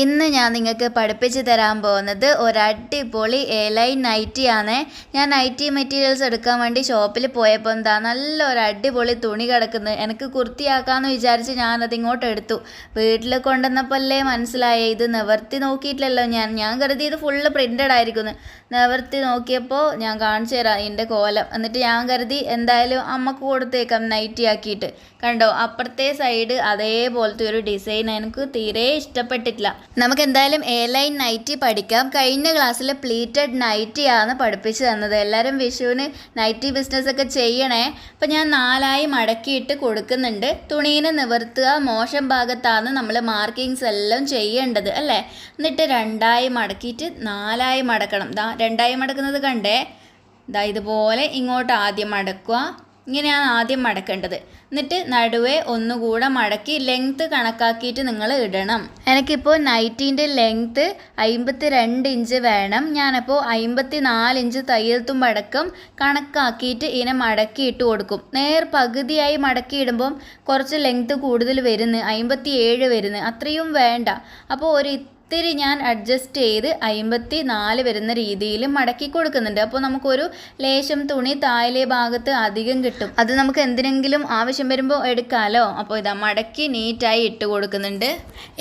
ഇന്ന് ഞാൻ നിങ്ങൾക്ക് പഠിപ്പിച്ച് തരാൻ പോകുന്നത് ഒരു അടിപൊളി എ ലൈൻ ആണ്. ഞാൻ നൈറ്റി മെറ്റീരിയൽസ് എടുക്കാൻ വേണ്ടി ഷോപ്പിൽ പോയപ്പോൾ എന്താ നല്ല ഒരു അടിപൊളി തുണി കിടക്കുന്നത് എനിക്ക് കുർത്തിയാക്കാമെന്ന് വിചാരിച്ച് ഞാനത് ഇങ്ങോട്ട് എടുത്തു. വീട്ടിൽ കൊണ്ടുവന്നപ്പോഴല്ലേ മനസ്സിലായ ഇത് നിവർത്തി നോക്കിയിട്ടില്ലല്ലോ ഞാൻ. ഞാൻ കരുതി ഇത് ഫുള്ള് പ്രിന്റഡ് ആയിരിക്കുന്നു. നിവർത്തി നോക്കിയപ്പോൾ ഞാൻ കാണിച്ചു തരാം ഇതിന്റെ കോലം. എന്നിട്ട് ഞാൻ കരുതി എന്തായാലും അമ്മയ്ക്ക് കൊടുത്തേക്കാം നൈറ്റി ആക്കിയിട്ട്. കണ്ടോ അപ്പുറത്തെ സൈഡ് അതേപോലത്തെ ഒരു ഡിസൈൻ എനിക്ക് തീരെ ഇഷ്ടപ്പെട്ടിട്ടില്ല. നമുക്ക് എന്തായാലും എ ലൈൻ നൈറ്റി പഠിക്കാം. കഴിഞ്ഞ ക്ലാസ്സിൽ പ്ലീറ്റഡ് നൈറ്റിയാണ് പഠിപ്പിച്ചു തന്നത്. എല്ലാവരും വിഷുവിന് നൈറ്റി ബിസിനസ് ഒക്കെ ചെയ്യണേ. അപ്പം ഞാൻ നാലായി മടക്കിയിട്ട് കൊടുക്കുന്നുണ്ട്. തുണീനെ നിവർത്തുക മോശം ഭാഗത്താണ് നമ്മൾ മാർക്കിങ്സ് എല്ലാം ചെയ്യേണ്ടത് അല്ലേ? എന്നിട്ട് രണ്ടായി മടക്കിയിട്ട് നാലായി മടക്കണം. ദാ രണ്ടായി മടക്കുന്നത് കണ്ടേ? ഇതാ ഇതുപോലെ ഇങ്ങോട്ട് ആദ്യം മടക്കുക. ഇങ്ങനെയാണ് ആദ്യം മടക്കേണ്ടത്. എന്നിട്ട് നടുവേ ഒന്നുകൂടെ മടക്കി ലെങ്ത്ത് കണക്കാക്കിയിട്ട് നിങ്ങൾ ഇടണം. എനിക്കിപ്പോൾ നൈറ്റീന്റെ ലെങ്ത്ത് അമ്പത്തി രണ്ട് ഇഞ്ച് വേണം. ഞാനപ്പോൾ അമ്പത്തി നാല് ഇഞ്ച് തയ്യൽത്തും മടക്കം കണക്കാക്കിയിട്ട് ഇതിനെ മടക്കി ഇട്ട് കൊടുക്കും. നേർ പകുതിയായി മടക്കി ഇടുമ്പം കുറച്ച് ലെങ്ത്ത് കൂടുതൽ വരുന്നു അമ്പത്തി ഏഴ് വരുന്നു അത്രയും വേണ്ട. അപ്പോൾ ഒരു ഇത്തിരി ഞാൻ അഡ്ജസ്റ്റ് ചെയ്ത് അമ്പത്തി നാല് വരുന്ന രീതിയിൽ മടക്കി കൊടുക്കുന്നുണ്ട്. അപ്പോൾ നമുക്കൊരു ലേശം തുണി താഴെ ഭാഗത്ത് അധികം കിട്ടും. അത് നമുക്ക് എന്തിനെങ്കിലും ആവശ്യം വരുമ്പോൾ എടുക്കാമല്ലോ അപ്പോൾ ഇതാ മടക്കി നീറ്റായി ഇട്ട് കൊടുക്കുന്നുണ്ട്.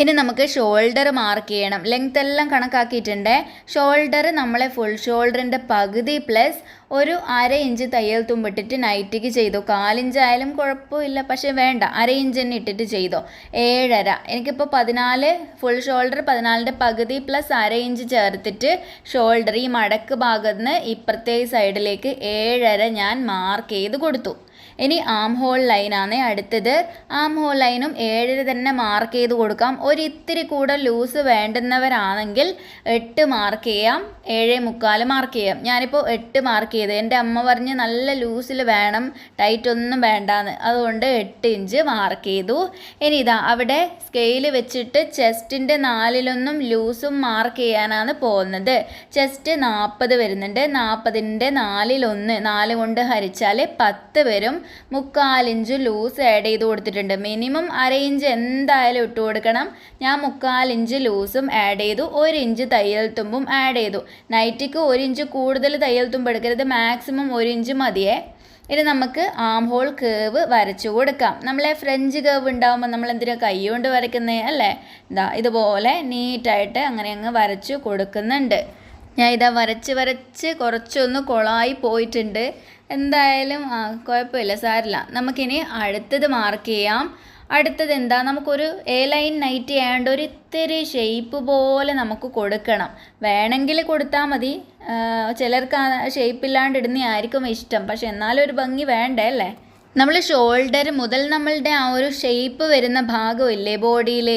ഇനി നമുക്ക് ഷോൾഡർ മാർക്ക് ചെയ്യണം. ലെങ്ത് എല്ലാം കണക്കാക്കിയിട്ടുണ്ട്. ഷോൾഡർ നമ്മളെ ഫുൾ ഷോൾഡറിന്റെ പകുതി പ്ലസ് ഒരു അര ഇഞ്ച് തയ്യൽ തുമ്പിട്ടിട്ട് നൈറ്റിക്ക് ചെയ്തോ. കാലിഞ്ചായാലും കുഴപ്പമില്ല പക്ഷേ വേണ്ട. അര ഇഞ്ച് തന്നെ ഇട്ടിട്ട് ചെയ്തോ. ഏഴര. എനിക്കിപ്പോൾ പതിനാല് ഫുൾ ഷോൾഡർ പതിനാലിന്റെ പകുതി പ്ലസ് അര ഇഞ്ച് ചേർത്തിട്ട് ഷോൾഡർ ഈ മടക്ക് ഭാഗത്ത് നിന്ന് ഇപ്പുറത്തെ സൈഡിലേക്ക് ഏഴര ഞാൻ മാർക്ക് ചെയ്ത് കൊടുത്തു. ഇനി ആം ഹോൾ ലൈനാണ് അടുത്തത്. ആം ഹോൾ ലൈനും ഏഴര തന്നെ മാർക്ക് ചെയ്ത് കൊടുക്കാം. ഒരു ഇത്തിരി കൂടെ ലൂസ് വേണ്ടുന്നവരാണെങ്കിൽ എട്ട് മാർക്ക് ചെയ്യാം. ഏഴ് മുക്കാൽ മാർക്ക് ചെയ്യാം. ഞാനിപ്പോൾ എട്ട് മാർക്ക് ചെയ്ത്. എന്റെ അമ്മ പറഞ്ഞ് നല്ല ലൂസിൽ വേണം. ടൈറ്റ് ഒന്നും വേണ്ടാന്ന്. അതുകൊണ്ട് എട്ട് ഇഞ്ച് മാർക്ക് ചെയ്തു. ഇനി ഇതാ അവിടെ സ്കെയിൽ വെച്ചിട്ട് ചെസ്റ്റിന്റെ നാലിലൊന്നും ലൂസും മാർക്ക് ചെയ്യാനാണ് പോകുന്നത്. ചെസ്റ്റ് നാൽപ്പത് വരുന്നുണ്ട്. നാൽപ്പതിന്റെ നാലിലൊന്ന്. നാല് കൊണ്ട് ഹരിച്ചാൽ പത്ത് വരും. മുക്കാലിഞ്ച് ലൂസ് ആഡ് ചെയ്ത് കൊടുത്തിട്ടുണ്ട്. മിനിമം അര ഇഞ്ച് എന്തായാലും ഇട്ട് കൊടുക്കണം. ഞാൻ മുക്കാലിഞ്ച് ലൂസും ആഡ് ചെയ്തു. ഒരു ഇഞ്ച് തയ്യൽ തുമ്പും ആഡ് ചെയ്തു. നൈറ്റിക്ക് ഒരു ഇഞ്ച് കൂടുതൽ തയ്യൽ തുമ്പ് എടുക്കരുത്. മാക്സിമം ഒരു ഇഞ്ച് മതിയേ. ഇനി നമുക്ക് ആം ഹോൾ കേവ് വരച്ചു കൊടുക്കാം. നമ്മളെ ഫ്രഞ്ച് കേവ് ഉണ്ടാകുമ്പോൾ നമ്മൾ എന്തിനാ കൈ കൊണ്ട് വരയ്ക്കുന്നത് അല്ലേ? ഇതാ ഇതുപോലെ നീറ്റായിട്ട് അങ്ങനെ അങ്ങ് വരച്ചു കൊടുക്കുന്നുണ്ട്. ഞാൻ ഇതാ വരച്ച് വരച്ച് കുറച്ചൊന്ന് കൊളായി പോയിട്ടുണ്ട്. എന്തായാലും ആ കുഴപ്പമില്ല സാരില്ല. നമുക്കിനി അടുത്തത് മാർക്ക് ചെയ്യാം. അടുത്തത് എന്താ? നമുക്കൊരു എ ലൈൻ നൈറ്റ് ചെയ്യാണ്ട് ഒരു ഇത്തിരി ഷേപ്പ് പോലെ നമുക്ക് കൊടുക്കണം. വേണമെങ്കിൽ കൊടുത്താൽ മതി. ചിലർക്ക് ആ ഷേപ്പ് ഇല്ലാണ്ട് ഇടുന്നതായിരിക്കും ഇഷ്ടം. പക്ഷെ എന്നാലും ഒരു ഭംഗി വേണ്ടേ അല്ലേ? നമ്മൾ ഷോൾഡർ മുതൽ നമ്മളുടെ ആ ഒരു ഷേപ്പ് വരുന്ന ഭാഗമില്ലേ ബോഡിയിൽ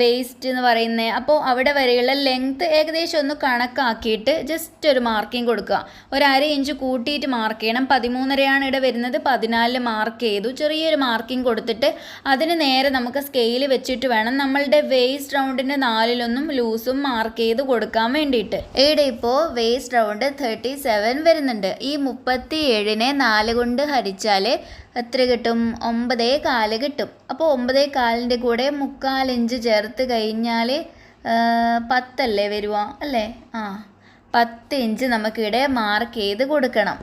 വേസ്റ്റ് എന്ന് പറയുന്നത് അപ്പോൾ അവിടെ വരെയുള്ള ലെങ്ത് ഏകദേശം ഒന്ന് കണക്കാക്കിയിട്ട് ജസ്റ്റ് ഒരു മാർക്കിംഗ് കൊടുക്കുക. ഒരു അര ഇഞ്ച് കൂട്ടിയിട്ട് മാർക്ക് ചെയ്യണം. പതിമൂന്നരയാണ് ഇവിടെ വരുന്നത്. പതിനാലിൽ മാർക്ക് ചെയ്തു. ചെറിയൊരു മാർക്കിംഗ് കൊടുത്തിട്ട് അതിന് നേരെ നമുക്ക് സ്കെയിൽ വെച്ചിട്ട് വേണം നമ്മളുടെ വേസ്റ്റ് റൗണ്ടിന്റെ നാലിലൊന്നും ലൂസും മാർക്ക് ചെയ്ത് കൊടുക്കാൻ വേണ്ടിയിട്ട്. ഇവിടെ ഇപ്പോൾ വേസ്റ്റ് റൗണ്ട് തേർട്ടി സെവൻ വരുന്നുണ്ട്. ഈ മുപ്പത്തി ഏഴിനെ നാല് കൊണ്ട് ഹരിച്ചാൽ എത്ര കിട്ടും? ഒമ്പതേ കാൽ കിട്ടും. അപ്പോൾ ഒമ്പതേ കാലിന്റെ കൂടെ മുക്കാലിഞ്ച് ചേർത്ത് കഴിഞ്ഞാൽ പത്തല്ലേ വരുക അല്ലേ? ആ പത്ത് ഇഞ്ച് നമുക്കിവിടെ മാർക്ക് ചെയ്ത് കൊടുക്കണം.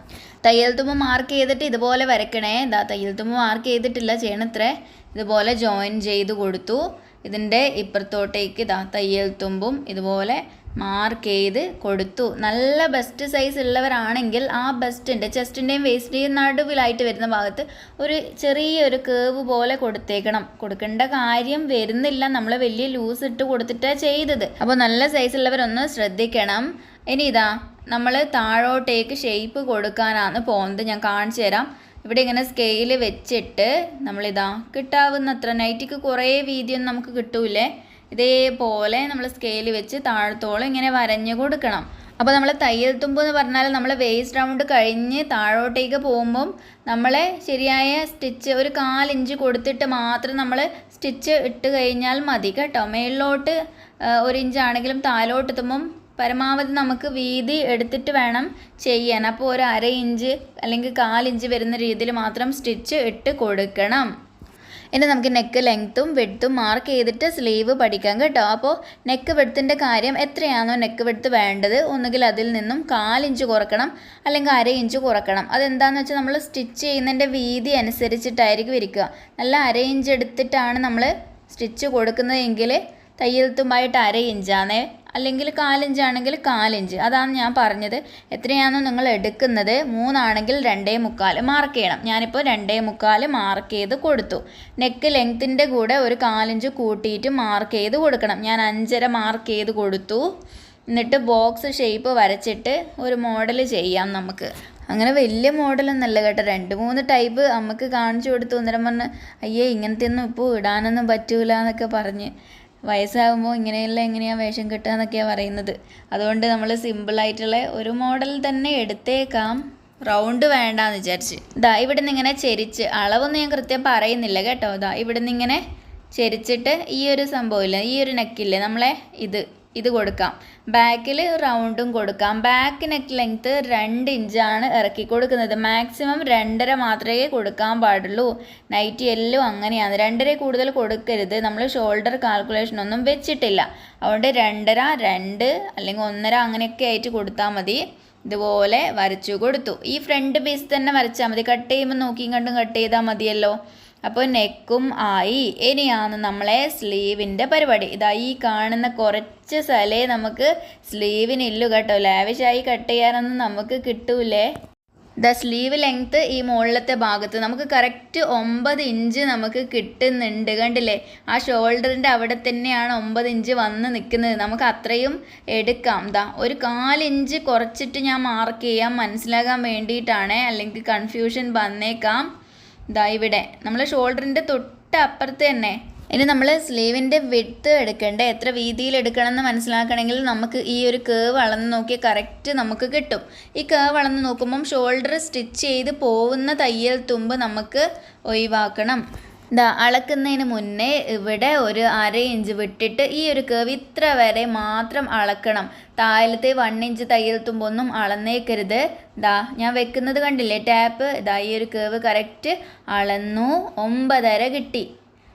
തയ്യൽ തുമ്പ് മാർക്ക് ചെയ്തിട്ട് ഇതുപോലെ വരയ്ക്കണേ. ഇതാ തയ്യൽ തുമ്പ് മാർക്ക് ചെയ്തിട്ടില്ല. ചെയ്യണത്രേ. ഇതുപോലെ ജോയിൻ ചെയ്ത് കൊടുത്തു. ഇതിന്റെ ഇപ്പുറത്തോട്ടേക്ക് ഇതാ തയ്യൽ തുമ്പും ഇതുപോലെ മാർക്ക് ചെയ്ത് കൊടുത്തു. നല്ല ബെസ്റ്റ് സൈസ് ഉള്ളവരാണെങ്കിൽ ആ ബെസ്റ്റിന്റെ ചെസ്റ്റിന്റെയും വേസ്റ്റിന്റെയും നടുവിലായിട്ട് വരുന്ന ഭാഗത്ത് ഒരു ചെറിയൊരു കേവ് പോലെ കൊടുത്തേക്കണം. കൊടുക്കേണ്ട കാര്യം വരുന്നില്ല. നമ്മൾ വലിയ ലൂസ് ഇട്ട് കൊടുത്തിട്ടാണ് ചെയ്തത്. അപ്പോൾ നല്ല സൈസ് ഉള്ളവരൊന്ന് ശ്രദ്ധിക്കണം. ഇനി ഇതാ നമ്മൾ താഴോട്ടേക്ക് ഷേപ്പ് കൊടുക്കാനാണ് പോകുന്നത് ഞാൻ കാണിച്ചു തരാം. ഇവിടെ ഇങ്ങനെ സ്കെയിൽ വെച്ചിട്ട് നമ്മളിതാ കിട്ടാവുന്നത്ര. നൈറ്റിക്ക് കുറേ വീതിയൊന്നും നമുക്ക് കിട്ടൂലേ ഇതേപോലെ നമ്മൾ സ്കെയിൽ വെച്ച് താഴത്തോളം ഇങ്ങനെ വരഞ്ഞു കൊടുക്കണം. അപ്പോൾ നമ്മൾ തയ്യൽ തുമ്പ് എന്ന് പറഞ്ഞാൽ നമ്മൾ വേസ്റ്റ് റൗണ്ട് കഴിഞ്ഞ് താഴോട്ടേക്ക് പോകുമ്പം നമ്മളെ ശരിയായ സ്റ്റിച്ച് ഒരു കാലിഞ്ച് കൊടുത്തിട്ട് മാത്രം നമ്മൾ സ്റ്റിച്ച് ഇട്ട് കഴിഞ്ഞാൽ മതി കേട്ടോ. മേളിലോട്ട് ഒരു ഇഞ്ചാണെങ്കിലും താലോട്ട് എത്തുമ്പം പരമാവധി നമുക്ക് വീതി എടുത്തിട്ട് വേണം ചെയ്യാൻ. അപ്പോൾ ഒരു അര ഇഞ്ച് അല്ലെങ്കിൽ കാലിഞ്ച് വരുന്ന രീതിയിൽ മാത്രം സ്റ്റിച്ച് ഇട്ട് കൊടുക്കണം. ഇനി നമുക്ക് നെക്ക് ലെങ്ത്തും വെഡ്ത്തും മാർക്ക് ചെയ്തിട്ട് സ്ലീവ് പഠിക്കാം കേട്ടോ. അപ്പോൾ നെക്ക് വെഡ്ത്തിന്റെ കാര്യം എത്രയാണോ നെക്ക് വെഡ്ത്ത് വേണ്ടത് ഒന്നുകിൽ അതിൽ നിന്നും കാലിഞ്ച് കുറക്കണം അല്ലെങ്കിൽ അര ഇഞ്ച് കുറക്കണം. അതെന്താണെന്ന് വെച്ചാൽ നമ്മൾ സ്റ്റിച്ച് ചെയ്യുന്നതിന്റെ വീതി അനുസരിച്ചിട്ടായിരിക്കും ഇരിക്കുക. നല്ല അര ഇഞ്ച് എടുത്തിട്ടാണ് നമ്മൾ സ്റ്റിച്ച് കൊടുക്കുന്നതെങ്കിൽ തയ്യൽ തുമ്പായിട്ട് അര ഇഞ്ചാണേ അല്ലെങ്കിൽ കാലിഞ്ചാണെങ്കിൽ കാലിഞ്ച്. അതാണ് ഞാൻ പറഞ്ഞത്. എത്രയാണോ നിങ്ങൾ എടുക്കുന്നത്? മൂന്നാണെങ്കിൽ രണ്ടേ മുക്കാൽ മാർക്ക് ചെയ്യണം. ഞാനിപ്പോൾ രണ്ടേ മുക്കാൽ മാർക്ക് ചെയ്ത് കൊടുത്തു. നെക്ക് ലെങ്ത്തിന്റെ കൂടെ ഒരു കാലിഞ്ച് കൂട്ടിയിട്ട് മാർക്ക് ചെയ്ത് കൊടുക്കണം. ഞാൻ അഞ്ചര മാർക്ക് ചെയ്ത് കൊടുത്തു. എന്നിട്ട് ബോക്സ് ഷേപ്പ് വരച്ചിട്ട് ഒരു മോഡൽ ചെയ്യാം നമുക്ക്. അങ്ങനെ വലിയ മോഡലൊന്നല്ല കേട്ടോ. രണ്ട് മൂന്ന് ടൈപ്പ് നമുക്ക് കാണിച്ചു കൊടുത്തു. അന്നേരം പറഞ്ഞ് അയ്യേ ഇങ്ങനത്തെ ഒന്നും ഇപ്പോൾ ഇടാനൊന്നും പറ്റൂല എന്നൊക്കെ പറഞ്ഞ്. വയസ്സാകുമ്പോൾ ഇങ്ങനെയുള്ള എങ്ങനെയാണ് വേഷം കിട്ടുക എന്നൊക്കെയാണ് പറയുന്നത്. അതുകൊണ്ട് നമ്മൾ സിമ്പിളായിട്ടുള്ള ഒരു മോഡൽ തന്നെ എടുത്തേക്കാം. റൗണ്ട് വേണ്ടാന്ന് വിചാരിച്ച്. ഇതാ ഇവിടെ നിന്ന് ഇങ്ങനെ ചെരിച്ച് അളവൊന്നും ഞാൻ കൃത്യം പറയുന്നില്ല കേട്ടോ. ഇതാ ഇവിടെ നിന്ന് ഇങ്ങനെ ചെരിച്ചിട്ട് ഈ ഒരു സംഭവമില്ല ഈ ഒരു നെക്കില്ലേ നമ്മളെ ഇത്. ഇത് കൊടുക്കാം. ബാക്കിൽ റൗണ്ടും കൊടുക്കാം. ബാക്ക് നെക്ക് ലെങ്ത്ത് രണ്ട് ഇഞ്ചാണ് ഇറക്കി കൊടുക്കുന്നത്. മാക്സിമം രണ്ടര മാത്രമേ കൊടുക്കാൻ പാടുള്ളൂ. നൈറ്റി എല്ലും അങ്ങനെയാണ്. രണ്ടര കൂടുതൽ കൊടുക്കരുത്. നമ്മൾ ഷോൾഡർ കാൽക്കുലേഷൻ ഒന്നും വെച്ചിട്ടില്ല. അതുകൊണ്ട് രണ്ടര രണ്ട് അല്ലെങ്കിൽ ഒന്നര അങ്ങനെയൊക്കെ ആയിട്ട് കൊടുത്താൽ മതി. ഇതുപോലെ വരച്ചു കൊടുത്തു. ഈ ഫ്രണ്ട് പീസ് തന്നെ വരച്ചാൽ മതി. കട്ട് ചെയ്യുമ്പോൾ നോക്കിയും കണ്ടും കട്ട് ചെയ്താൽ മതിയല്ലോ. അപ്പോൾ നെക്കും ആയി. ഇനിയാണ് നമ്മളെ സ്ലീവിന്റെ പരിപാടി. ഇതാ ഈ കാണുന്ന കുറച്ച് സ്ഥലേ നമുക്ക് സ്ലീവിനില്ലു കേട്ടോ. ലാവിഷായി കട്ട് ചെയ്യാനൊന്നും നമുക്ക് കിട്ടൂലേ. ദ സ്ലീവ് ലെങ്ത്ത് ഈ മുകളിലത്തെ ഭാഗത്ത് നമുക്ക് കറക്റ്റ് ഒമ്പത് ഇഞ്ച് നമുക്ക് കിട്ടുന്നുണ്ട് കണ്ടില്ലേ? ആ ഷോൾഡറിന്റെ അവിടെ തന്നെയാണ് ഒമ്പത് ഇഞ്ച് വന്ന് നിൽക്കുന്നത്. നമുക്ക് അത്രയും എടുക്കാം. ദാ ഒരു കാലിഞ്ച് കുറച്ചിട്ട് ഞാൻ മാർക്ക് ചെയ്യാം മനസ്സിലാകാൻ വേണ്ടിയിട്ടാണ്. അല്ലെങ്കിൽ കൺഫ്യൂഷൻ വന്നേക്കാം. ദാ ഇവിടെ. നമ്മൾ ഷോൾഡറിന്റെ തൊട്ട് അപ്പുറത്ത് തന്നെ. ഇനി നമ്മൾ സ്ലീവിന്റെ വിഡ്ത്ത് എടുക്കേണ്ടത് എത്ര വീതിയിൽ എടുക്കണം എന്ന് മനസ്സിലാക്കണമെങ്കിൽ നമുക്ക് ഈ ഒരു കേവ് അളന്ന് നോക്കിയാൽ കറക്റ്റ് നമുക്ക് കിട്ടും. ഈ കേവ് അളന്ന് നോക്കുമ്പം ഷോൾഡർ സ്റ്റിച്ച് ചെയ്ത് പോകുന്ന തയ്യൽ തുമ്പ് നമുക്ക് ഒഴിവാക്കണം. ദാ അളക്കുന്നതിന് മുന്നേ ഇവിടെ ഒരു അര ഇഞ്ച് വിട്ടിട്ട് ഈ ഒരു കേവ് ഇത്ര വരെ മാത്രം അളക്കണം. താഴത്തെ വൺ ഇഞ്ച് തയ്യൽ തുമ്പൊന്നും അളന്നേക്കരുത്. ദാ ഞാൻ വെക്കുന്നത് കണ്ടില്ലേ? ടാപ്പ് ദാ ഈ ഒരു കേവ് കറക്റ്റ് അളന്നു. ഒമ്പതര കിട്ടി.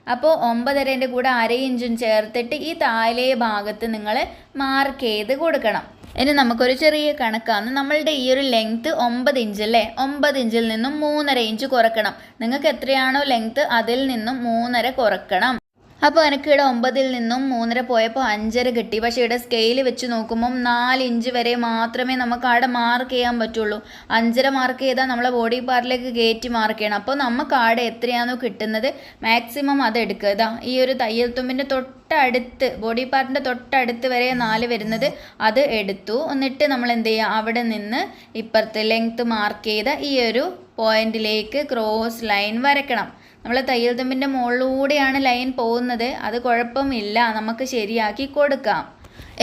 അപ്പോൾ ഒമ്പതരേന്റെ കൂടെ അര ഇഞ്ചും ചേർത്തിട്ട് ഈ താഴെ ഭാഗത്ത് നിങ്ങൾ മാർക്ക് ചെയ്ത് കൊടുക്കണം. ഇനി നമുക്കൊരു ചെറിയ കണക്കാണ്. നമ്മളുടെ ഈ ഒരു ലെങ്ത്ത് ഒമ്പത് ഇഞ്ച് അല്ലേ? ഒമ്പത് ഇഞ്ചിൽ നിന്നും മൂന്നര ഇഞ്ച് കുറക്കണം. നിങ്ങൾക്ക് എത്രയാണോ ലെങ്ത്ത് അതിൽ നിന്നും മൂന്നര കുറക്കണം. അപ്പോൾ എനിക്ക് ഇവിടെ ഒമ്പതിൽ നിന്നും മൂന്നര പോയപ്പോൾ അഞ്ചര കിട്ടി. പക്ഷേ ഇവിടെ സ്കെയിൽ വെച്ച് നോക്കുമ്പം നാല് ഇഞ്ച് വരെ മാത്രമേ നമുക്ക് അവിടെ മാർക്ക് ചെയ്യാൻ പറ്റുള്ളൂ. അഞ്ചര മാർക്ക് ചെയ്താൽ നമ്മളെ ബോഡി പാർട്ടിലേക്ക് കയറ്റി മാർക്ക് ചെയ്യണം. അപ്പോൾ നമുക്ക് അവിടെ എത്രയാണോ കിട്ടുന്നത് മാക്സിമം അത് എടുക്കുക. ഇതാ ഈ ഒരു തയ്യൽ തുമ്പിന്റെ തൊട്ടടുത്ത് ബോഡി പാർട്ടിന്റെ തൊട്ടടുത്ത് വരെ നാല് വരുന്നത് അത് എടുത്തു. എന്നിട്ട് നമ്മൾ എന്ത് ചെയ്യുക? അവിടെ നിന്ന് ഇപ്പുറത്തെ ലെങ്ത്ത് മാർക്ക് ചെയ്ത ഈ ഒരു പോയിന്റിലേക്ക് ക്രോസ് ലൈൻ വരയ്ക്കണം. നമ്മൾ തയ്യൽ തുമ്പിന്റെ മുകളിലൂടെയാണ് ലൈൻ പോകുന്നത്. അത് കുഴപ്പമില്ല. നമുക്ക് ശരിയാക്കി കൊടുക്കാം.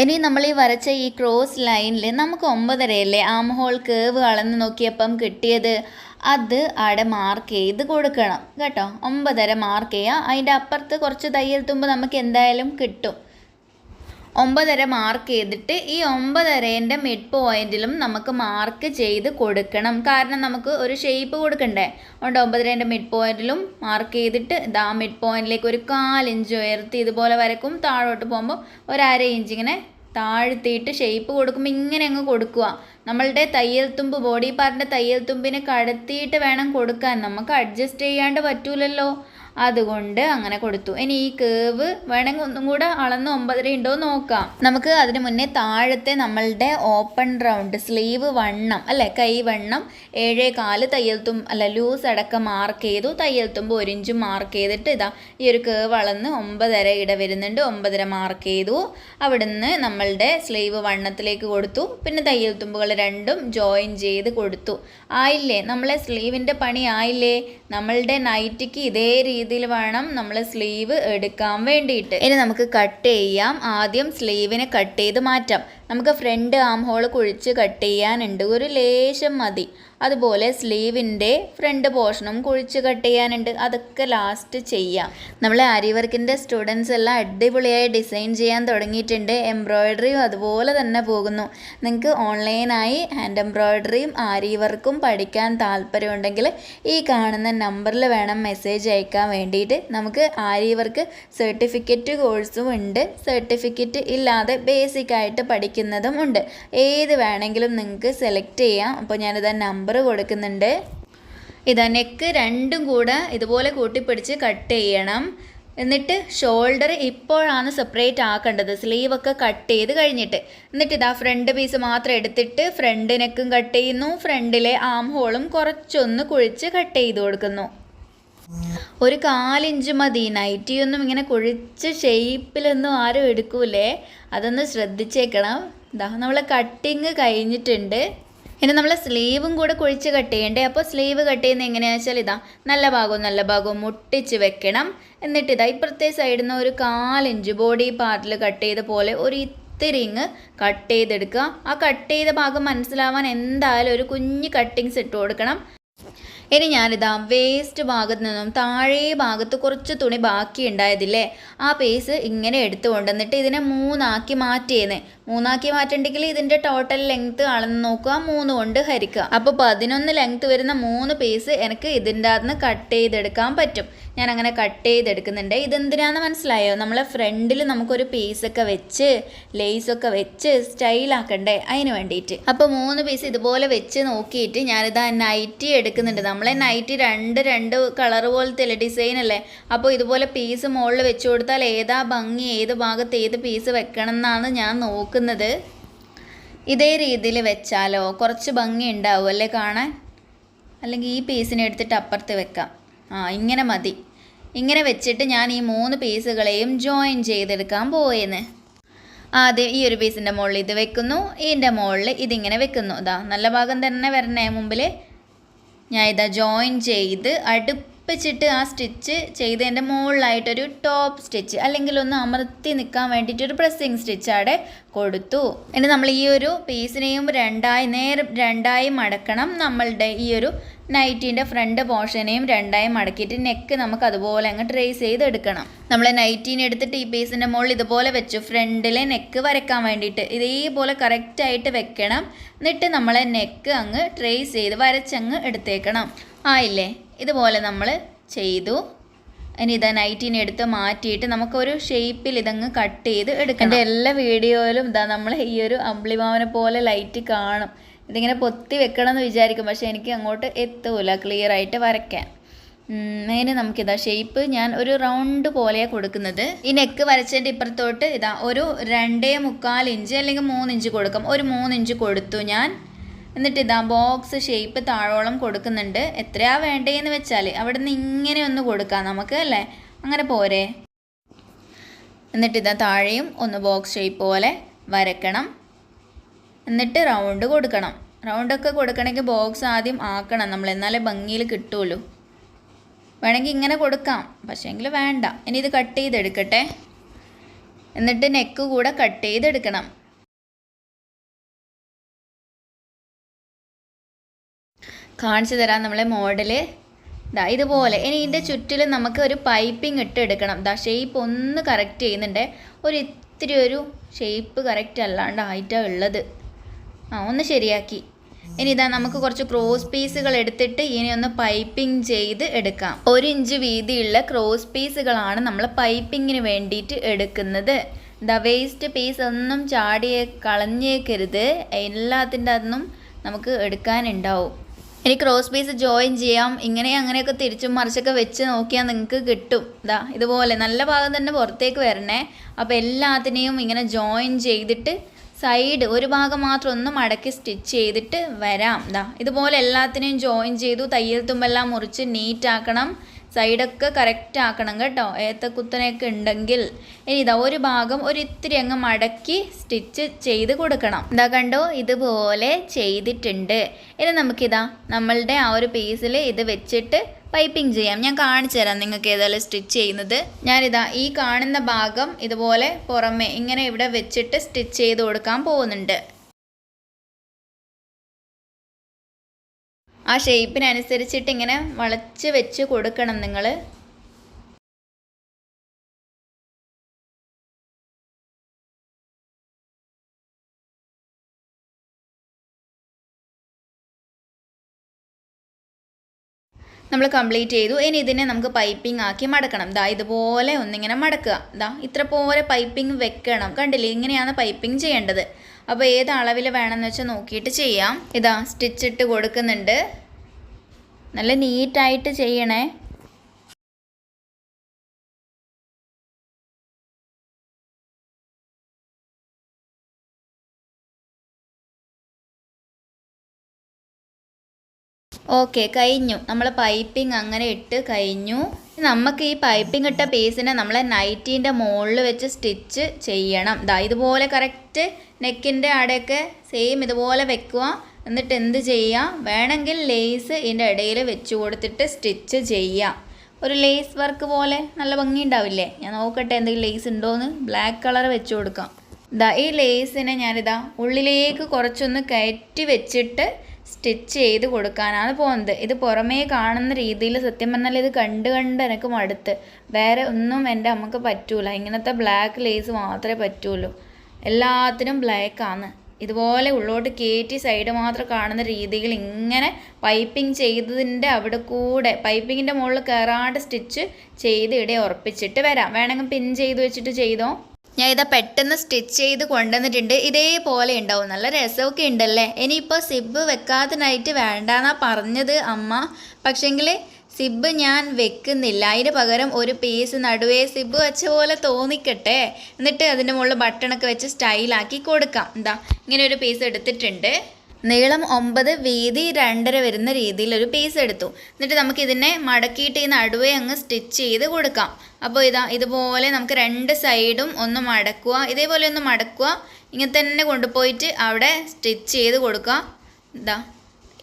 ഇനി നമ്മൾ ഈ വരച്ച ഈ ക്രോസ് ലൈനിൽ നമുക്ക് ഒമ്പതരയല്ലേ? ആം ഹോൾ കേവ് അളന്ന് നോക്കിയപ്പം കിട്ടിയത് അത് അവിടെ മാർക്ക് ചെയ്ത് കൊടുക്കണം. കേട്ടോ? ഒമ്പതര മാർക്ക് ചെയ്യുക അതിന്റെ അപ്പുറത്ത് കുറച്ച് തയ്യൽ തുമ്പ് നമുക്ക് എന്തായാലും കിട്ടും. ഒമ്പതര മാർക്ക് ചെയ്തിട്ട് ഈ ഒമ്പതരേന്റെ മിഡ് പോയിന്റിലും നമുക്ക് മാർക്ക് ചെയ്ത് കൊടുക്കണം. കാരണം നമുക്ക് ഒരു ഷേപ്പ് കൊടുക്കണ്ടേ? അതുകൊണ്ട് ഒമ്പതരേന്റെ മിഡ് പോയിന്റിലും മാർക്ക് ചെയ്തിട്ട് ഇതാ മിഡ് പോയിന്റിലേക്ക് ഒരു കാലിഞ്ച് ഉയർത്തി ഇതുപോലെ വരക്കും താഴോട്ട് പോകുമ്പോൾ ഒരു അര ഇഞ്ച് ഇങ്ങനെ താഴ്ത്തിയിട്ട് ഷേപ്പ് കൊടുക്കുമ്പോൾ ഇങ്ങനെ അങ്ങ് കൊടുക്കുക. നമ്മളുടെ തയ്യൽ തുമ്പ് ബോഡി പാർട്ടിന്റെ തയ്യൽ തുമ്പിനെ കടത്തിയിട്ട് വേണം കൊടുക്കാൻ. നമുക്ക് അഡ്ജസ്റ്റ് ചെയ്യാണ്ട് പറ്റൂലല്ലോ. അതുകൊണ്ട് അങ്ങനെ കൊടുത്തു. ഇനി ഈ കേവ് വേണമെങ്കിൽ ഒന്നും കൂടെ അളന്ന് ഒമ്പതര ഉണ്ടോ നോക്കാം. നമുക്ക് അതിന് മുന്നേ താഴത്തെ നമ്മളുടെ ഓപ്പൺ റൗണ്ട് സ്ലീവ് വണ്ണം അല്ലെ? കൈ വണ്ണം ഏഴേ കാൽ തയ്യൽ തുമ്പ് അല്ല ലൂസ് അടക്കം മാർക്ക് ചെയ്തു. തയ്യൽ തുമ്പ് ഒരു ഇഞ്ച് മാർക്ക് ചെയ്തിട്ട് ഇതാ ഈ ഒരു കേവ് അളന്ന് ഒമ്പതര ഇട വരുന്നുണ്ട്. ഒമ്പതര മാർക്ക് ചെയ്തു. അവിടുന്ന് നമ്മളുടെ സ്ലീവ് വണ്ണത്തിലേക്ക് കൊടുത്തു. പിന്നെ തയ്യൽ തുമ്പുകൾ രണ്ടും ജോയിൻ ചെയ്ത് കൊടുത്തു. ആയില്ലേ? നമ്മളെ സ്ലീവിന്റെ പണി ആയില്ലേ? നമ്മളുടെ നൈറ്റിക്ക് ഇതേ രീതിയിൽ വേണം നമ്മൾ സ്ലീവ് എടുക്കാൻ വേണ്ടിയിട്ട്. ഇനി നമുക്ക് കട്ട് ചെയ്യാം. ആദ്യം സ്ലീവിനെ കട്ട് ചെയ്ത് മാറ്റാം. നമുക്ക് ഫ്രണ്ട് ആം ഹോൾ കുഴിച്ച് കട്ട് ചെയ്യാനുണ്ട്. ഒരു ലേശം മതി. അതുപോലെ സ്ലീവിന്റെ ഫ്രണ്ട് പോർഷനും കുഴിച്ച് കട്ട് ചെയ്യാനുണ്ട്. അതൊക്കെ ലാസ്റ്റ് ചെയ്യാം. നമ്മൾ ആരി വർക്കിന്റെ സ്റ്റുഡൻസ് എല്ലാം അടിപൊളിയായി ഡിസൈൻ ചെയ്യാൻ തുടങ്ങിയിട്ടുണ്ട്. എംബ്രോയ്ഡറിയും അതുപോലെ തന്നെ പോകുന്നു. നിങ്ങൾക്ക് ഓൺലൈനായി ഹാൻഡ് എംബ്രോയ്ഡറിയും ആരി വർക്കും പഠിക്കാൻ താല്പര്യമുണ്ടെങ്കിൽ ഈ കാണുന്ന നമ്പറിൽ വേണം മെസ്സേജ് അയക്കാൻ വേണ്ടിയിട്ട്. നമുക്ക് ആരി വർക്ക് സർട്ടിഫിക്കറ്റ് കോഴ്സും ഉണ്ട്. സർട്ടിഫിക്കറ്റ് ഇല്ലാതെ ബേസിക് ആയിട്ട് പഠിക്കുന്നതും ഉണ്ട്. ഏത് വേണമെങ്കിലും നിങ്ങൾക്ക് സെലക്ട് ചെയ്യാം. അപ്പോൾ ഞാനിതാ നമ്പർ കൊടുക്കുന്നുണ്ട്. ഇതാ നെക്ക് രണ്ടും കൂടെ ഇതുപോലെ കൂട്ടിപ്പിടിച്ച് കട്ട് ചെയ്യണം. എന്നിട്ട് ഷോൾഡർ ഇപ്പോഴാണ് സെപ്പറേറ്റ് ആക്കേണ്ടത്. സ്ലീവൊക്കെ കട്ട് ചെയ്ത് കഴിഞ്ഞിട്ട്. എന്നിട്ട് ഇതാ ഫ്രണ്ട് പീസ് മാത്രം എടുത്തിട്ട് ഫ്രണ്ട് നെക്കും കട്ട് ചെയ്യുന്നു. ഫ്രണ്ടിലെ ആം ഹോളും കുറച്ചൊന്ന് കുഴിച്ച് കട്ട് ചെയ്ത് കൊടുക്കുന്നു. ഒരു കാലിഞ്ച് മതി. നൈറ്റിയൊന്നും ഇങ്ങനെ കുഴിച്ച് ഷേപ്പിലൊന്നും ആരും എടുക്കൂലേ. അതൊന്ന് ശ്രദ്ധിച്ചേക്കണം. ഇതാ നമ്മൾ കട്ടിങ് കഴിഞ്ഞിട്ടുണ്ട്. ഇനി നമ്മൾ സ്ലീവും കൂടെ കുഴിച്ച് കട്ട് ചെയ്യണ്ടേ. അപ്പോൾ സ്ലീവ് കട്ട് ചെയ്യുന്ന എങ്ങനെയാണെന്ന് വെച്ചാൽ ഇതാ നല്ല ഭാഗവും നല്ല ഭാഗവും മുട്ടിച്ച് വെക്കണം. എന്നിട്ട് ഇതാ ഇപ്പുറത്തെ സൈഡിൽ നിന്ന് ഒരു കാലിഞ്ച് ബോഡി പാർട്ടിൽ കട്ട് ചെയ്ത പോലെ ഒരു ഇത്തിരി ഇങ്ങ് കട്ട് ചെയ്തെടുക്കുക. ആ കട്ട് ചെയ്ത ഭാഗം മനസ്സിലാവാൻ എന്തായാലും ഒരു കുഞ്ഞ് കട്ടിങ്സ് ഇട്ട് കൊടുക്കണം. ഇനി ഞാനിതാ വേസ്റ്റ് ഭാഗത്ത് നിന്നും താഴെ ഭാഗത്ത് കുറച്ച് തുണി ബാക്കി ഉണ്ടായതില്ലേ? ആ പേസ് ഇങ്ങനെ എടുത്തു കൊണ്ടുവന്നിട്ട് ഇതിനെ മൂന്നാക്കി മാറ്റിയെന്ന് മൂന്നാക്കി മാറ്റണ്ടെങ്കിൽ ഇതിന്റെ ടോട്ടൽ ലെങ്ത്ത് അളന്ന് നോക്കുക മൂന്ന് കൊണ്ട് ഹരിക്കുക. അപ്പോൾ പതിനൊന്ന് ലെങ്ത്ത് വരുന്ന മൂന്ന് പേസ് എനിക്ക് ഇതിന്റെ അകത്ത് കട്ട് ചെയ്തെടുക്കാൻ പറ്റും. ഞാൻ അങ്ങനെ കട്ട് ചെയ്തെടുക്കുന്നുണ്ട്. ഇതെന്തിനാന്ന് മനസ്സിലായോ? നമ്മളെ ഫ്രണ്ടിൽ നമുക്കൊരു പീസൊക്കെ വെച്ച് ലേസൊക്കെ വെച്ച് സ്റ്റൈലാക്കണ്ടേ? അതിന് വേണ്ടിയിട്ട് അപ്പോൾ മൂന്ന് പീസ് ഇതുപോലെ വെച്ച് നോക്കിയിട്ട് ഞാനിതാ നൈറ്റി എടുക്കുന്നുണ്ട്. നമ്മളെ നൈറ്റി രണ്ട് രണ്ട് കളർ പോലത്തെ ഡിസൈൻ അല്ലേ? അപ്പോൾ ഇതുപോലെ പീസ് മുകളിൽ വെച്ച് കൊടുത്താൽ ഏതാ ഭംഗി ഏത് ഭാഗത്ത് ഏത് പീസ് വെക്കണം എന്നാണ് ഞാൻ നോക്കുന്നത്. ഇതേ രീതിയിൽ വെച്ചാലോ? കുറച്ച് ഭംഗി ഉണ്ടാവും അല്ലേ കാണാൻ? അല്ലെങ്കിൽ ഈ പീസിനെ എടുത്തിട്ട് അപ്പുറത്ത് വെക്കാം. ആ ഇങ്ങനെ മതി. ഇങ്ങനെ വെച്ചിട്ട് ഞാൻ ഈ മൂന്ന് പീസുകളെയും ജോയിൻ ചെയ്തെടുക്കാൻ പോയെന്ന്. ആദ്യം ഈ ഒരു പീസിന്റെ മുകളിൽ ഇത് വെക്കുന്നു. ഇതിന്റെ മുകളിൽ ഇതിങ്ങനെ വെക്കുന്നു. ഇതാ നല്ല ഭാഗം തന്നെ വരണേ മുമ്പിൽ ഞാൻ ഇതാ ജോയിൻ ചെയ്ത് അടുപ്പിച്ചിട്ട് ആ സ്റ്റിച്ച് ചെയ്തതിന്റെ മുകളിലായിട്ടൊരു ടോപ്പ് സ്റ്റിച്ച് അല്ലെങ്കിൽ ഒന്ന് അമർത്തി നിൽക്കാൻ വേണ്ടിയിട്ട് ഒരു പ്രസ്സിങ് സ്റ്റിച്ച് അവിടെ കൊടുത്തു. ഇനി നമ്മൾ ഈ ഒരു പീസിനെയും രണ്ടായി നേരെ രണ്ടായി മടക്കണം നമ്മളുടെ ഈ ഒരു നൈറ്റീന്റെ ഫ്രണ്ട് പോർഷനെയും രണ്ടായി മടക്കിയിട്ട് നെക്ക് നമുക്ക് അതുപോലെ അങ്ങ് ട്രേസ് ചെയ്തെടുക്കണം. നമ്മൾ നൈറ്റീൻ എടുത്തിട്ട് ഈ പീസിന്റെ മുകളിൽ ഇതുപോലെ വെച്ചു. ഫ്രണ്ടിലെ നെക്ക് വരയ്ക്കാൻ വേണ്ടിയിട്ട് ഇതേപോലെ കറക്റ്റായിട്ട് വെക്കണം. എന്നിട്ട് നമ്മളെ നെക്ക് അങ്ങ് ട്രേസ് ചെയ്ത് വരച്ചങ്ങ് എടുത്തേക്കണം. ആയില്ലേ ഇതുപോലെ നമ്മൾ ചെയ്തു. ഇനി ഇതാ നൈറ്റിനെ എടുത്ത് മാറ്റിയിട്ട് നമുക്കൊരു ഷേപ്പിൽ ഇതങ്ങ് കട്ട് ചെയ്ത് എടുക്കണം. എന്റെ എല്ലാ വീഡിയോയിലും ഇതാ നമ്മൾ ഈ ഒരു അമ്പിളിമാവനെ പോലെ ലൈറ്റ് കാണും. ഇതിങ്ങനെ പൊത്തി വെക്കണം എന്ന് വിചാരിക്കും. പക്ഷേ എനിക്ക് അങ്ങോട്ട് എത്തൂല. ക്ലിയർ ആയിട്ട് വരയ്ക്കാൻ. അതിന് നമുക്കിതാ ഷേപ്പ് ഞാൻ ഒരു റൗണ്ട് പോലെയാണ് കൊടുക്കുന്നത്. ഈ നെക്ക് വരച്ചതിന്റെ ഇപ്പുറത്തോട്ട് ഇതാ ഒരു രണ്ടേ മുക്കാൽ ഇഞ്ച് അല്ലെങ്കിൽ മൂന്ന് ഇഞ്ച് കൊടുക്കാം. ഒരു മൂന്ന് ഇഞ്ച് കൊടുത്തു ഞാൻ. എന്നിട്ട് ഇതാ ബോക്സ് ഷേപ്പ് താഴോളം കൊടുക്കുന്നുണ്ട്. എത്രയാ വേണ്ടതെന്ന് വെച്ചാൽ അവിടെ നിന്ന് ഇങ്ങനെ ഒന്ന് കൊടുക്കാം നമുക്ക് അല്ലേ? അങ്ങനെ പോരെ. എന്നിട്ട് ഇതാ താഴെയും ഒന്ന് ബോക്സ് ഷേപ്പ് പോലെ വരക്കണം എന്നിട്ട് റൗണ്ട് കൊടുക്കണം. റൗണ്ടൊക്കെ കൊടുക്കണമെങ്കിൽ ബോക്സ് ആദ്യം ആക്കണം. നമ്മൾ എന്നാലേ ഭംഗിയിൽ കിട്ടുള്ളൂ. വേണമെങ്കിൽ ഇങ്ങനെ കൊടുക്കാം. പക്ഷേങ്കിൽ വേണ്ട. ഇനി ഇത് കട്ട് ചെയ്തെടുക്കട്ടെ. എന്നിട്ട് നെക്ക് കൂടെ കട്ട് ചെയ്തെടുക്കണം. കാണിച്ചു തരാം നമ്മളെ മോഡൽ ദാ ഇതുപോലെ. ഇനി ഇതിന്റെ ചുറ്റിലും നമുക്ക് ഒരു പൈപ്പിംഗ് ഇട്ട് എടുക്കണം. ദാ ഷേപ്പ് ഒന്ന് കറക്റ്റ് ചെയ്യുന്നുണ്ട്. ഒരു ഇത്തിരി ഒരു ഷേപ്പ് കറക്റ്റ് അല്ലാണ്ട് ആയിട്ടാണ് ഉള്ളത്. ആ ഒന്ന് ശരിയാക്കി. ഇനി ഇതാ നമുക്ക് കുറച്ച് ക്രോസ് പീസുകൾ എടുത്തിട്ട് ഇനി ഒന്ന് പൈപ്പിംഗ് ചെയ്ത് എടുക്കാം. ഒരു ഇഞ്ച് വീതിയുള്ള ക്രോസ് പീസുകളാണ് നമ്മൾ പൈപ്പിങ്ങിന് വേണ്ടിയിട്ട് എടുക്കുന്നത്. ദ വേസ്റ്റ് പീസ് ഒന്നും ചാടിയെ കളഞ്ഞേക്കരുത്. എല്ലാത്തിന്റെ അതൊന്നും നമുക്ക് എടുക്കാനുണ്ടാവും. ഇനി ക്രോസ് പീസ് ജോയിൻ ചെയ്യാം. ഇങ്ങനെ അങ്ങനെയൊക്കെ തിരിച്ചും മറിച്ചൊക്കെ വെച്ച് നോക്കിയാൽ നിങ്ങൾക്ക് കിട്ടും. ഇതാ ഇതുപോലെ നല്ല ഭാഗം തന്നെ പുറത്തേക്ക് വരണേ. അപ്പോൾ എല്ലാത്തിനെയും ഇങ്ങനെ ജോയിൻ ചെയ്തിട്ട് സൈഡ് ഒരു ഭാഗം മാത്രം ഒന്ന് മടക്കി സ്റ്റിച്ച് ചെയ്തിട്ട് വരാം. ഇതാ ഇതുപോലെ എല്ലാത്തിനെയും ജോയിൻ ചെയ്തു തയ്യൽ തുമ്പെല്ലാം മുറിച്ച് നീറ്റ് ആക്കണം. സൈഡൊക്കെ കറക്റ്റ് ആക്കണം കേട്ടോ. ഏത്തക്കുത്തനെയൊക്കെ ഉണ്ടെങ്കിൽ ഇനി ഇതാ ഒരു ഭാഗം ഒരു ഇത്തിരി അങ്ങ് മടക്കി സ്റ്റിച്ച് ചെയ്ത് കൊടുക്കണം. ഇതാ കണ്ടോ? ഇതുപോലെ ചെയ്തിട്ടുണ്ട്. ഇനി നമുക്കിതാ നമ്മളുടെ ആ ഒരു പീസിൽ ഇത് വെച്ചിട്ട് പൈപ്പിംഗ് ചെയ്യാം. ഞാൻ കാണിച്ചു തരാം നിങ്ങൾക്ക് ഏതായാലും സ്റ്റിച്ച് ചെയ്യുന്നത്. ഞാനിതാ ഈ കാണുന്ന ഭാഗം ഇതുപോലെ പുറമേ ഇങ്ങനെ ഇവിടെ വെച്ചിട്ട് സ്റ്റിച്ച് ചെയ്ത് കൊടുക്കാൻ പോകുന്നുണ്ട്. ആ ഷേപ്പിനനുസരിച്ചിട്ട് ഇങ്ങനെ വളച്ച് വെച്ച് കൊടുക്കണം നിങ്ങൾ നമ്മൾ കംപ്ലീറ്റ് ചെയ്തു. ഇനി ഇതിനെ നമുക്ക് പൈപ്പിംഗ് ആക്കി മടക്കണം. ദാ ഇതുപോലെ ഒന്നിങ്ങനെ മടക്കുക. ദാ ഇത്ര പോലെ പൈപ്പിംഗ് വെക്കണം. കണ്ടില്ലേ? ഇങ്ങനെയാണ് പൈപ്പിംഗ് ചെയ്യേണ്ടത്. അപ്പോൾ ഏത് അളവിൽ വേണമെന്ന് വെച്ചാൽ നോക്കിയിട്ട് ചെയ്യാം. ഇതാ സ്റ്റിച്ചിട്ട് കൊടുക്കുന്നുണ്ട്. നല്ല നീറ്റായിട്ട് ചെയ്യണേ. ഓക്കെ കഴിഞ്ഞു. നമ്മൾ പൈപ്പിംഗ് അങ്ങനെ ഇട്ട് കഴിഞ്ഞു. നമുക്ക് ഈ പൈപ്പിംഗ് ഇട്ട പീസിനെ നമ്മൾ നൈറ്റീന്റെ മുകളിൽ വെച്ച് സ്റ്റിച്ച് ചെയ്യണം. ദാ ഇതുപോലെ കറക്റ്റ് നെക്കിന്റെ അടയൊക്കെ സെയിം ഇതുപോലെ വെക്കുക. എന്നിട്ട് എന്ത് ചെയ്യുക വേണമെങ്കിൽ ലേസ് ഇതിന്റെ ഇടയിൽ വെച്ച് കൊടുത്തിട്ട് സ്റ്റിച്ച് ചെയ്യാം. ഒരു ലേസ് വർക്ക് പോലെ നല്ല ഭംഗി ഉണ്ടാവില്ലേ ഞാൻ നോക്കട്ടെ എന്തെങ്കിലും ലേസ് ഉണ്ടോയെന്ന് ബ്ലാക്ക് കളർ വെച്ച് കൊടുക്കാം. ഇതാ ഈ ലേസിനെ ഞാനിതാ ഉള്ളിലേക്ക് കുറച്ചൊന്ന് കയറ്റി വെച്ചിട്ട് സ്റ്റിച്ച് ചെയ്ത് കൊടുക്കാനാണ് പോകുന്നത്. ഇത് പുറമേ കാണുന്ന രീതിയിൽ സത്യം പറഞ്ഞാൽ ഇത് കണ്ട് കണ്ട് എനിക്ക് മടുത്ത്. വേറെ ഒന്നും എന്റെ അമ്മയ്ക്ക് പറ്റൂല. ഇങ്ങനത്തെ ബ്ലാക്ക് ലേസ് മാത്രമേ പറ്റുള്ളൂ. എല്ലാത്തിനും ബ്ലാക്കാണ് ഇതുപോലെ ഉള്ളോട്ട് കയറ്റി സൈഡ് മാത്രം കാണുന്ന രീതിയിൽ ഇങ്ങനെ പൈപ്പിംഗ് ചെയ്തതിന്റെ അവിടെ കൂടെ പൈപ്പിങ്ങിന്റെ മുകളിൽ കയറാണ്ട് സ്റ്റിച്ച് ചെയ്ത് ഇടയെ ഉറപ്പിച്ചിട്ട് വരാം. വേണമെങ്കിൽ പിൻ ചെയ്ത് വെച്ചിട്ട് ചെയ്തോ? ഞാൻ ഇതാ പെട്ടെന്ന് സ്റ്റിച്ച് ചെയ്ത് കൊണ്ടുവന്നിട്ടുണ്ട്. ഇതേപോലെ ഉണ്ടാവും. നല്ല രസമൊക്കെ ഉണ്ടല്ലേ? ഇനിയിപ്പോൾ സിബ് വെക്കാത്തതിനായിട്ട് വേണ്ടാന്നാ പറഞ്ഞത് അമ്മ. പക്ഷേങ്കിൽ സിബ് ഞാൻ വെക്കുന്നില്ല. അതിന് പകരം ഒരു പീസ് നടുവേ സിബ് വെച്ച പോലെ തോന്നിക്കട്ടെ. എന്നിട്ട് അതിന്റെ മുകളിൽ ബട്ടണൊക്കെ വെച്ച് സ്റ്റൈലാക്കി കൊടുക്കാം. എന്താ ഇങ്ങനെ ഒരു പീസ് എടുത്തിട്ടുണ്ട്. നീളം ഒമ്പത് വീതി രണ്ടര വരുന്ന രീതിയിൽ ഒരു പീസ് എടുത്തു. എന്നിട്ട് നമുക്ക് ഇതിനെ മടക്കിയിട്ട് ഈ നടുവേ അങ്ങ് സ്റ്റിച്ച് ചെയ്ത് കൊടുക്കാം. അപ്പോൾ ഇതാ ഇതുപോലെ നമുക്ക് രണ്ട് സൈഡും ഒന്ന് മടക്കുക. ഇതേപോലെ ഒന്ന് മടക്കുക. ഇങ്ങനെ തന്നെ കൊണ്ടുപോയിട്ട് അവിടെ സ്റ്റിച്ച് ചെയ്ത് കൊടുക്കുക. ഇതാ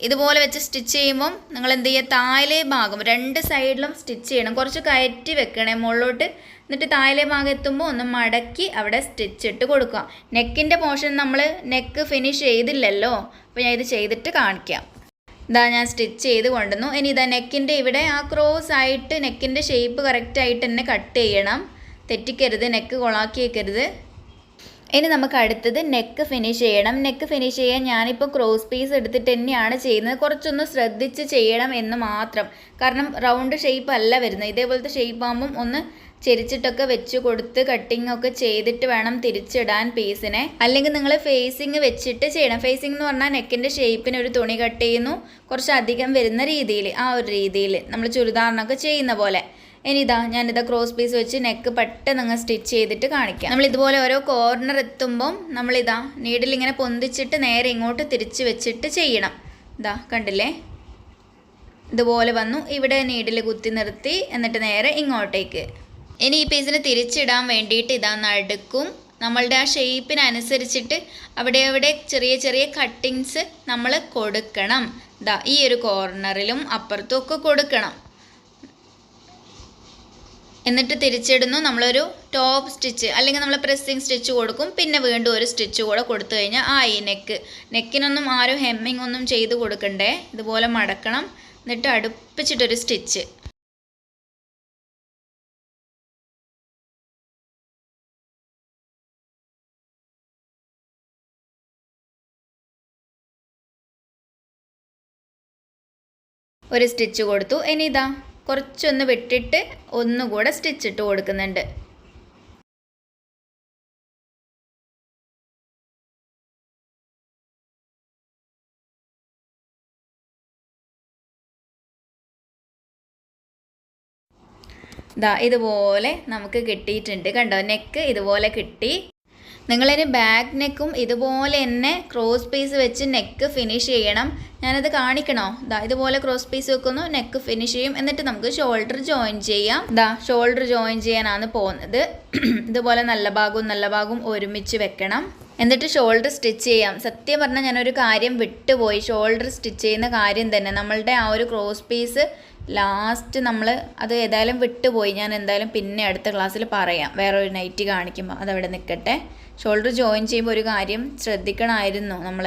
ഇതുപോലെ വെച്ച് സ്റ്റിച്ച് ചെയ്യുമ്പം നിങ്ങൾ എന്ത് ചെയ്യുക? താഴെ ഭാഗം രണ്ട് സൈഡിലും സ്റ്റിച്ച് ചെയ്യണം. കുറച്ച് കയറ്റി വെക്കണേ മുകളിലോട്ട്. എന്നിട്ട് താഴെ ഭാഗം എത്തുമ്പോൾ ഒന്ന് മടക്കി അവിടെ സ്റ്റിച്ച് ഇട്ട് കൊടുക്കുക. നെക്കിന്റെ പോർഷൻ നമ്മൾ നെക്ക് ഫിനിഷ് ചെയ്തില്ലല്ലോ. അപ്പോൾ ഞാൻ ഇത് ചെയ്തിട്ട് കാണിക്കാം. ഇതാ ഞാൻ സ്റ്റിച്ച് ചെയ്ത് കൊണ്ടുവന്നു. ഇനി ഇതാ നെക്കിന്റെ ഇവിടെ ആ ക്രോസ് ആയിട്ട് നെക്കിന്റെ ഷേപ്പ് കറക്റ്റായിട്ട് തന്നെ കട്ട് ചെയ്യണം. തെറ്റിക്കരുത് നെക്ക് കൊളാക്കി വെക്കരുത്. ഇനി നമുക്ക് അടുത്തത് നെക്ക് ഫിനിഷ് ചെയ്യണം. നെക്ക് ഫിനിഷ് ചെയ്യാൻ ഞാനിപ്പോൾ ക്രോസ് പീസ് എടുത്തിട്ട് തന്നെയാണ് ചെയ്യുന്നത്. കുറച്ചൊന്ന് ശ്രദ്ധിച്ച് ചെയ്യണം എന്ന് മാത്രം. കാരണം റൗണ്ട് ഷേപ്പ് അല്ല വരുന്നത്. ഇതേപോലത്തെ ഷേപ്പ് ആകുമ്പം ഒന്ന് ചെരിച്ചിട്ടൊക്കെ വെച്ച് കൊടുത്ത് കട്ടിംഗ് ഒക്കെ ചെയ്തിട്ട് വേണം തിരിച്ചിടാൻ പീസിനെ അല്ലെങ്കിൽ നിങ്ങൾ ഫേസിങ് വെച്ചിട്ട് ചെയ്യണം. ഫേസിങ് എന്ന് പറഞ്ഞാൽ നെക്കിന്റെ ഷേപ്പിന് ഒരു തുണി കട്ട് ചെയ്യുന്നു. കുറച്ചധികം വരുന്ന രീതിയിൽ ആ ഒരു രീതിയിൽ നമ്മൾ ചുരിദാറിനൊക്കെ ചെയ്യുന്ന പോലെ. ഇനി ഇതാ ഞാനിതാ ക്രോസ് പീസ് വെച്ച് നെക്ക് പെട്ടെന്ന് അങ്ങ് സ്റ്റിച്ച് ചെയ്തിട്ട് കാണിക്കാം. നമ്മൾ ഇതുപോലെ ഓരോ കോർണർ എത്തുമ്പം നമ്മളിതാ നീഡിൽ ഇങ്ങനെ പൊന്തിച്ചിട്ട് നേരെ ഇങ്ങോട്ട് തിരിച്ച് വെച്ചിട്ട് ചെയ്യണം. ഇതാ കണ്ടില്ലേ? ഇതുപോലെ വന്നു. ഇവിടെ നീഡിൽ കുത്തി നിർത്തി എന്നിട്ട് നേരെ ഇങ്ങോട്ടേക്ക്. ഇനി ഈ പീസിന് തിരിച്ചിടാൻ വേണ്ടിയിട്ട് ഇതാ നടുക്കും. നമ്മളുടെ ആ ഷേപ്പിനനുസരിച്ചിട്ട് അവിടെ അവിടെ ചെറിയ ചെറിയ കട്ടിങ്സ് നമ്മൾ കൊടുക്കണം. ദാ ഈ ഒരു കോർണറിലും അപ്പുറത്തും ഒക്കെ കൊടുക്കണം. എന്നിട്ട് തിരിച്ചിടുന്നു. നമ്മളൊരു ടോപ്പ് സ്റ്റിച്ച് അല്ലെങ്കിൽ നമ്മൾ പ്രസ്സിങ് സ്റ്റിച്ച് കൊടുക്കും. പിന്നെ വീണ്ടും ഒരു സ്റ്റിച്ച് കൂടെ കൊടുത്തു കഴിഞ്ഞാൽ ആ ഈ നെക്ക് നെക്കിനൊന്നും ആരും ഹെമ്മിങ് ഒന്നും ചെയ്ത് കൊടുക്കണ്ടേ. ഇതുപോലെ മടക്കണം. എന്നിട്ട് അടുപ്പിച്ചിട്ടൊരു സ്റ്റിച്ച് ഒരു സ്റ്റിച്ച് കൊടുത്തു. ഇനി ഇതാ. കുറച്ചൊന്ന് വിട്ടിട്ട് ഒന്നുകൂടെ സ്റ്റിച്ച് ഇട്ട് കൊടുക്കുന്നുണ്ട്. ദാ ഇതുപോലെ നമുക്ക് കിട്ടിയിട്ടുണ്ട് കണ്ടോ? നെക്ക് ഇതുപോലെ കിട്ടി. നിങ്ങളതിന് ബാക്ക് നെക്കും ഇതുപോലെ തന്നെ ക്രോസ് പീസ് വെച്ച് നെക്ക് ഫിനിഷ് ചെയ്യണം. ഞാനത് കാണിക്കണോ? ദാ ഇതുപോലെ ക്രോസ് പീസ് വെക്കുന്നു നെക്ക് ഫിനിഷ് ചെയ്യും. എന്നിട്ട് നമുക്ക് ഷോൾഡർ ജോയിൻ ചെയ്യാം. ദാ ഷോൾഡർ ജോയിൻ ചെയ്യാനാണ് പോകുന്നത്. ഇതുപോലെ നല്ല ഭാഗവും നല്ല ഭാഗവും ഒരുമിച്ച് വെക്കണം. എന്നിട്ട് ഷോൾഡർ സ്റ്റിച്ച് ചെയ്യാം. സത്യം പറഞ്ഞാൽ ഞാനൊരു കാര്യം വിട്ടുപോയി. ഷോൾഡർ സ്റ്റിച്ച് ചെയ്യുന്ന കാര്യം തന്നെ. നമ്മളുടെ ആ ഒരു ക്രോസ് പീസ് ലാസ്റ്റ് നമ്മൾ അത് ഏതായാലും വിട്ടുപോയി. ഞാൻ എന്തായാലും പിന്നെ അടുത്ത ക്ലാസ്സിൽ പറയാം. വേറെ ഒരു നൈറ്റ് കാണിക്കുമ്പോൾ അതവിടെ നിൽക്കട്ടെ ഷോൾഡർ ജോയിൻ ചെയ്യുമ്പോൾ ഒരു കാര്യം ശ്രദ്ധിക്കണമായിരുന്നു നമ്മൾ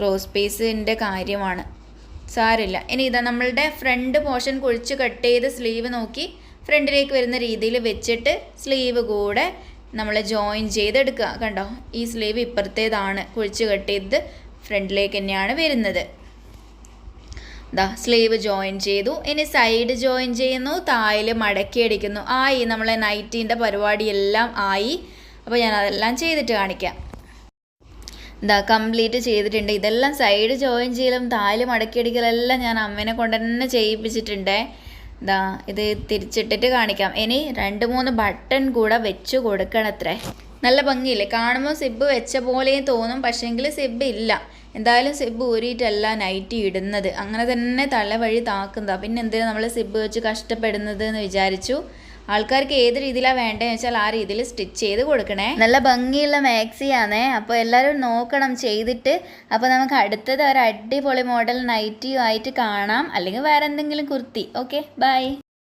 ക്രോസ് പീസിന്റെ കാര്യമാണ്. സാരില്ല ഇനി ഇതാ നമ്മളുടെ ഫ്രണ്ട് പോർഷൻ കുഴിച്ച് കട്ട് ചെയ്ത് സ്ലീവ് നോക്കി ഫ്രണ്ടിലേക്ക് വരുന്ന രീതിയിൽ വെച്ചിട്ട് സ്ലീവ് കൂടെ നമ്മൾ ജോയിൻ ചെയ്തെടുക്കുക. കണ്ടോ? ഈ സ്ലീവ് ഇപ്പുറത്തേതാണ് കുഴിച്ച് കട്ട് ചെയ്ത് ഫ്രണ്ടിലേക്ക് തന്നെയാണ് വരുന്നത്. ദാ സ്ലീവ് ജോയിൻ ചെയ്തു. ഇനി സൈഡ് ജോയിൻ ചെയ്യുന്നു. തായിൽ മടക്കി അടിക്കുന്നു. ആയി. നമ്മളെ നൈറ്റീന്റെ പരിപാടിയെല്ലാം ആയി. അപ്പോൾ ഞാൻ അതെല്ലാം ചെയ്തിട്ട് കാണിക്കാം. ഇതാ കംപ്ലീറ്റ് ചെയ്തിട്ടുണ്ട്. ഇതെല്ലാം സൈഡ് ജോയിൻ ചെയ്യലും താൽ മടക്കിയടിക്കലെല്ലാം ഞാൻ അമ്മേനെ കൊണ്ട് തന്നെ ചെയ്യിപ്പിച്ചിട്ടുണ്ടേ. ഇതാ ഇത് തിരിച്ചിട്ടിട്ട് കാണിക്കാം. ഇനി രണ്ട് മൂന്ന് ബട്ടൺ കൂടെ വെച്ച് കൊടുക്കണത്രേ. നല്ല ഭംഗിയില്ലേ? കാണുമ്പോൾ സിബ് വെച്ച പോലെയും തോന്നും പക്ഷേങ്കിൽ സിബ് ഇല്ല. എന്തായാലും സിബ് ഊരിയിട്ടല്ല നൈറ്റി ഇടുന്നത്. അങ്ങനെ തന്നെ തലവഴി വഴി താക്കുന്നതാ. പിന്നെ എന്തിനാണ് നമ്മൾ സിബ് വെച്ച് കഷ്ടപ്പെടുന്നത് എന്ന് വിചാരിച്ചു? ആൾക്കാർക്ക് ഏത് രീതിയിലാണ് വേണ്ടതെന്ന് വെച്ചാൽ ആ രീതിയിൽ സ്റ്റിച്ച് ചെയ്ത് കൊടുക്കണേ. നല്ല ഭംഗിയുള്ള മാക്സിയാണേ. അപ്പോൾ എല്ലാവരും നോക്കണം ചെയ്തിട്ട്. അപ്പോൾ നമുക്ക് അടുത്തത് ഒരു അടിപൊളി മോഡൽ നൈറ്റിയും ആയിട്ട് കാണാം. അല്ലെങ്കിൽ വേറെ എന്തെങ്കിലും കുർത്തി. Okay bye.